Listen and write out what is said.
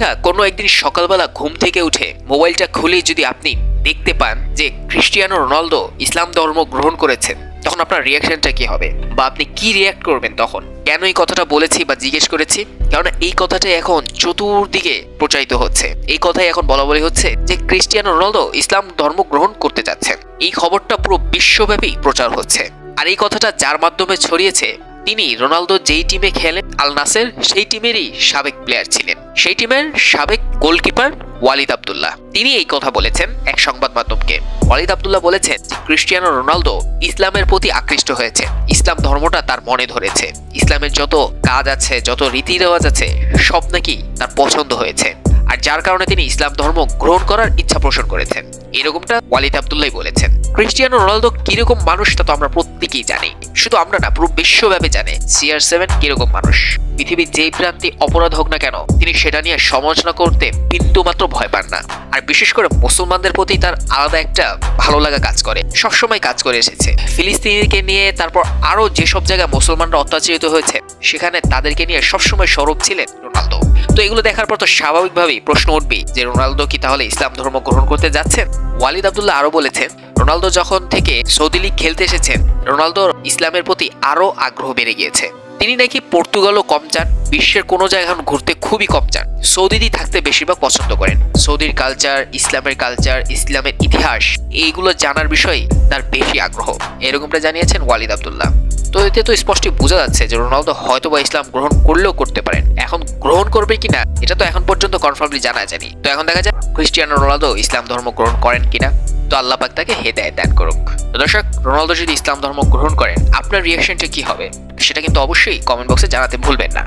আচ্ছা কোনো একদিন সকালবেলা ঘুম থেকে উঠে মোবাইলটা খুলেই যদি আপনি দেখতে পান যে ক্রিস্টিয়ানো রোনালদো ইসলাম ধর্ম গ্রহণ করেছেন, তখন আপনার রিয়াকশনটা কি হবে? বা আপনি কি রিয়াক্ট করবেন তখন? কেন এই কথাটা বলেছি বা জিজ্ঞেস করেছি? কারণ এই কথাটা এখন চতুর্দিকে প্রচারিত হচ্ছে। এই কথাই এখন বলা বলি হচ্ছে যে ক্রিস্টিয়ানো রোনালদো ইসলাম ধর্ম গ্রহণ করতে যাচ্ছেন। এই খবরটা পুরো বিশ্বব্যাপী প্রচার হচ্ছে। আর এই কথাটা যার মাধ্যমে ছড়িয়েছে তিনি রোনালদো যেই টিমে খেলেন, আল নাসের সেই টিমেরই সাবেক প্লেয়ার ছিলেন। সেই টিমের সাবেক গোলকিপার ওয়ালিদ আব্দুল্লাহ। তিনি এই কথা বলেছেন এক সংবাদ মাধ্যমকে। ওয়ালিদ আবদুল্লাহ বলেছেন ক্রিস্টিয়ানো রোনালদো ইসলামের প্রতি আকৃষ্ট হয়েছে। ইসলাম ধর্মটা তার মনে ধরেছে। ইসলামের যত কাজ আছে, যত রীতি রেওয়াজ আছে, সব নাকি তার পছন্দ হয়েছে। আর যার কারণে তিনি ইসলাম ধর্ম গ্রহণ করার ইচ্ছা পোষণ করেছেন। এরকমটা ওয়ালিদ আবদুল্লাহ বলেছেন। ক্রিস্টিয়ানো রোনালদো কীরকম মানুষ, তা তো আমরা প্রত্যেকেই জানি। শুধু আমরা না, পুরো বিশ্বব্যাপী জানে সিআর সেভেন কীরকম মানুষ। পৃথিবীর যেই প্রান্তে অপরাধ হোক না কেন, তিনি সেটা নিয়ে সমালোচনা করতে বিন্দু মাত্র ভয় পান না। আর বিশেষ করে মুসলমানদের প্রতি তার আলাদা একটা ভালো লাগা কাজ করে। সবসময় কাজ করে এসেছে। ফিলিস্তিনিকে নিয়ে তারপর আরও যেসব জায়গায় মুসলমানরা অত্যাচারিত হয়েছে, সেখানে তাদেরকে নিয়ে সবসময় সরব ছিলেন রোনালদো। তো এগুলো দেখার পর তো স্বাভাবিকভাবেই প্রশ্ন উঠবেই যে রোনালদো কি তাহলে ইসলাম ধর্ম গ্রহণ করতে যাচ্ছেন? ওয়ালিদ আবদুল্লাহ আরও বলেছেন রোনালদো যখন থেকে সৌদি লীগ খেলতে এসেছেন রোনালদোর ইসলামের প্রতি আরও আগ্রহ বেড়ে গিয়েছে। তিনি নাকি পর্তুগালও কম চান বিশ্বের কোনো জায়গা ঘুরতে খুবই কম চান সৌদিতেই থাকতে বেশিরভাগ পছন্দ করেন। সৌদির কালচার, ইসলামের কালচার, ইসলামের ইতিহাস, এইগুলো জানার বিষয়ে তার বেশি আগ্রহ। এরকমটা জানিয়েছেন ওয়ালিদ আব্দুল্লাহ। তো এতে তো স্পষ্টই বোঝা যাচ্ছে যে রোনালদো হয়তো বা ইসলাম গ্রহণ করলেও করতে পারেন। এখন গ্রহণ করবে কিনা, এটা তো এখন পর্যন্ত কনফার্মলি জানা যায়নি। তো এখন দেখা যায় ক্রিস্টিয়ানো রোনালদো ইসলাম ধর্ম গ্রহণ করেন কিনা। তো আল্লাহ পাক তাকে হেদায়ত দান করুক। তো দর্শক, রোনালদো যদি ইসলাম ধর্ম গ্রহণ করেন, আপনার রিয়াকশনটা কি হবে? সেটা কিন্তু অবশ্যই কমেন্ট বক্সে জানাতে ভুলবেন না।